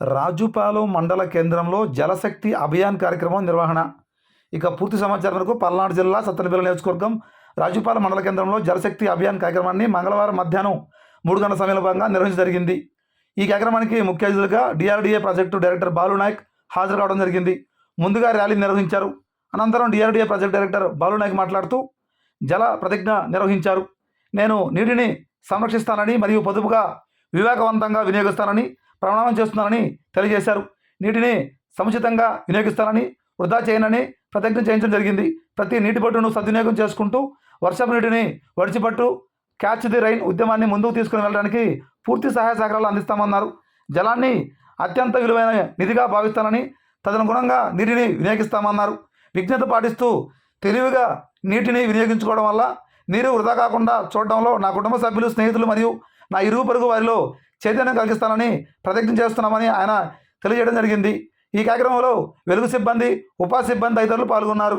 రాజుపాలెం మండల కేంద్రంలో జలశక్తి అభియాన్ కార్యక్రమం నిర్వహణ. ఇక పూర్తి సమాచారం వరకు పల్నాడు జిల్లా సత్తెనపల్లి నియోజకవర్గం రాజుపాలెం మండల కేంద్రంలో జలశక్తి అభియాన్ కార్యక్రమాన్ని మంగళవారం మధ్యాహ్నం మూడు గంటల సమయంలో భాగంగా నిర్వహించడం జరిగింది. ఈ కార్యక్రమానికి ముఖ్య అతిథులుగా DRDA project director Balu Naik హాజరు కావడం జరిగింది. ముందుగా ర్యాలీ నిర్వహించారు. అనంతరం DRDA project director Balu Naik మాట్లాడుతూ జల ప్రతిజ్ఞ నిర్వహించారు. నేను నీటిని సంరక్షిస్తానని మరియు పొదుపుగా వివేకవంతంగా వినియోగిస్తానని ప్రమాణం చేస్తున్నానని తెలియజేశారు. నీటిని సముచితంగా వినియోగిస్తానని వృధా చేయనని ప్రతిజ్ఞ చేయించడం జరిగింది. ప్రతి నీటి పట్టును సద్వినియోగం చేసుకుంటూ వర్షపు నీటిని వడిచిపట్టు క్యాచ్ ది రైన్ ఉద్యమాన్ని ముందుకు తీసుకుని వెళ్ళడానికి పూర్తి సహాయ సహకారాలు అందిస్తామన్నారు. జలాన్ని అత్యంత విలువైన నిధిగా భావిస్తానని తదనుగుణంగా నీటిని వినియోగిస్తామన్నారు. విజ్ఞత పాటిస్తూ తెలివిగా నీటిని వినియోగించుకోవడం వల్ల నీరు వృధా కాకుండా చూడడంలో నా కుటుంబ సభ్యులు స్నేహితులు మరియు నా ఇరుగు పొరుగు వారిలో చైతన్యం కలిగిస్తానని ప్రతిజ్ఞ చేస్తున్నామని ఆయన తెలియజేయడం జరిగింది. ఈ కార్యక్రమంలో వెలుగు సిబ్బంది ఉపా సిబ్బంది తదితరులు పాల్గొన్నారు.